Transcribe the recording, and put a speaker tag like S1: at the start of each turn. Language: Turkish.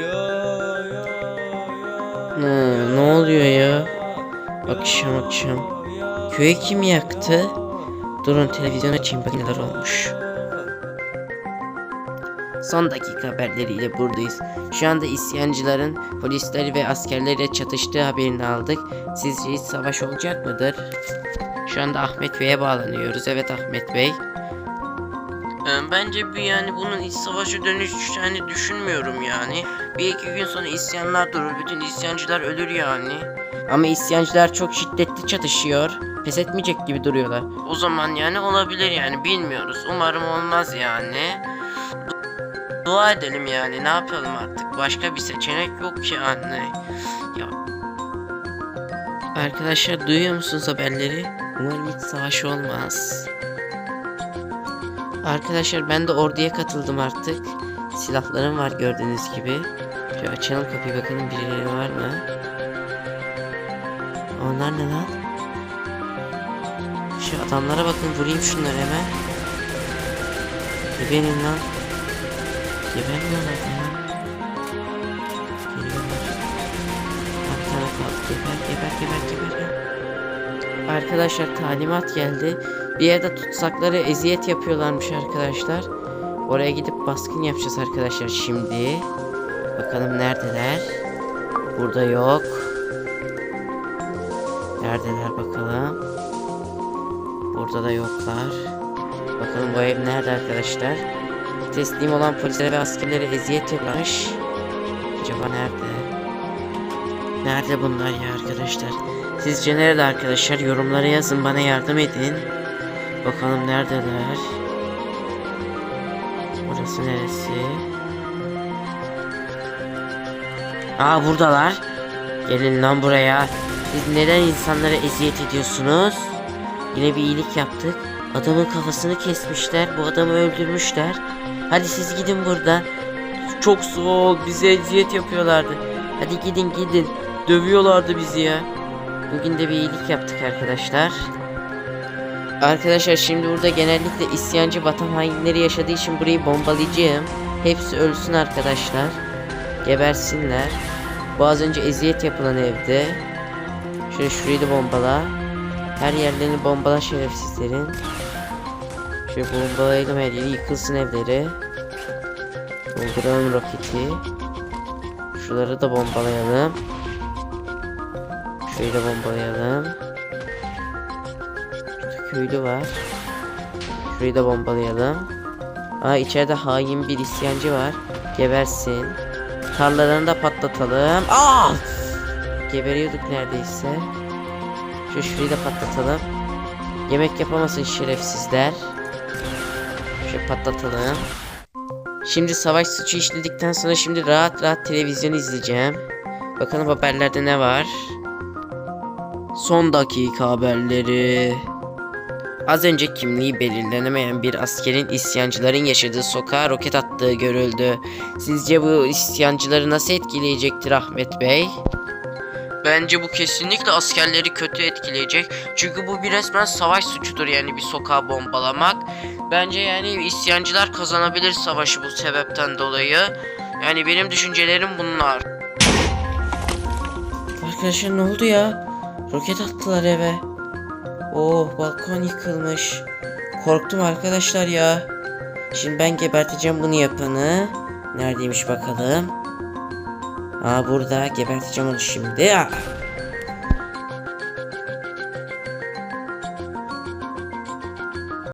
S1: Ya.
S2: Ne, oluyor ya? Akşam akşam. Köyü kim yaktı? Durun televizyon açayım bakayım neler olmuş. Son dakika haberleriyle buradayız. Şu anda isyancıların polisleri ve askerleriyle çatıştığı haberini aldık. Sizce hiç savaş olacak mıdır? Şu anda Ahmet Bey'e bağlanıyoruz. Evet Ahmet Bey. Ee, Bence bir yani bunun iç savaşa dönüşeceğini düşünmüyorum yani. Bir iki gün sonra isyanlar durur. Bütün isyancılar ölür yani. Ama isyancılar çok şiddetli çatışıyor. Pes etmeyecek gibi duruyorlar. O zaman yani olabilir yani bilmiyoruz. Umarım olmaz yani. Du- Dua edelim yani ne yapalım artık. Başka bir seçenek yok ki anne. Ya. Arkadaşlar duyuyor musunuz haberleri? Umarım hiç savaş olmaz. Arkadaşlar ben de orduya katıldım artık. Silahlarım var gördüğünüz gibi. Şöyle açalım kapıyı bakalım birileri var mı? Onlar ne lan? Şu adamlara bakın vurayım şunları hemen. Geberin lan. Gebermiyorlar ya. Arkadaşlar talimat geldi. Bir yerde tutsakları eziyet yapıyorlarmış arkadaşlar. Oraya gidip baskın yapacağız arkadaşlar şimdi. Bakalım neredeler? Burada yok. Neredeler bakalım? Burada da yoklar. Bakalım bu ev nerede arkadaşlar? Teslim olan polislere ve askerlere eziyet yapmış. Acaba nerede? Nerede bunlar ya arkadaşlar? Sizce nerede arkadaşlar? Yorumlara yazın bana yardım edin. Bakalım neredeler? Burası neresi? Aa buradalar. Gelin lan buraya. Siz neden insanlara eziyet ediyorsunuz? Yine bir iyilik yaptık. Adamın kafasını kesmişler. Bu adamı öldürmüşler. Hadi siz gidin buradan. Çok soğuk. Bize eziyet yapıyorlardı. Hadi gidin gidin. Dövüyorlardı bizi ya. Bugün de bir iyilik yaptık arkadaşlar. Arkadaşlar şimdi burada genellikle isyancı vatan hainleri yaşadığı için burayı bombalayacağım. Hepsi ölsün arkadaşlar. Gebersinler. Bu az önce eziyet yapılan evde. Şöyle şurayı da bombala. Her yerlerini bombala şerefsizlerin. Şöyle bombalayalım her yeri yıkılsın evleri. Dolduralım roketi. Şuraları da bombalayalım. Şöyle bombalayalım. Şurada köylü var. Şurayı da bombalayalım. Aa içeride hain bir isyancı var. Gebersin. Tarlalarını da patlatalım. Aa! Geberiyorduk neredeyse. Şu şurayı da patlatalım. Yemek yapamasın şerefsizler. Şöyle patlatalım. Şimdi savaş suçu işledikten sonra şimdi rahat rahat televizyon izleyeceğim. Bakalım haberlerde ne var. Son dakika haberleri. Az önce kimliği belirlenemeyen bir askerin isyancıların yaşadığı sokağa roket attığı görüldü. Sizce bu isyancıları nasıl etkileyecektir Ahmet Bey? Bence bu kesinlikle askerleri kötü etkileyecek. Çünkü bu bir resmen savaş suçudur yani bir sokağı bombalamak. Bence yani isyancılar kazanabilir savaşı bu sebepten dolayı. Yani benim düşüncelerim bunlar. Arkadaşlar ne oldu ya? Roket attılar eve. Oh balkon yıkılmış. Korktum arkadaşlar ya. Şimdi ben geberteceğim bunu yapanı. Neredeymiş bakalım. Aa burada geberteceğim onu şimdi. Aa.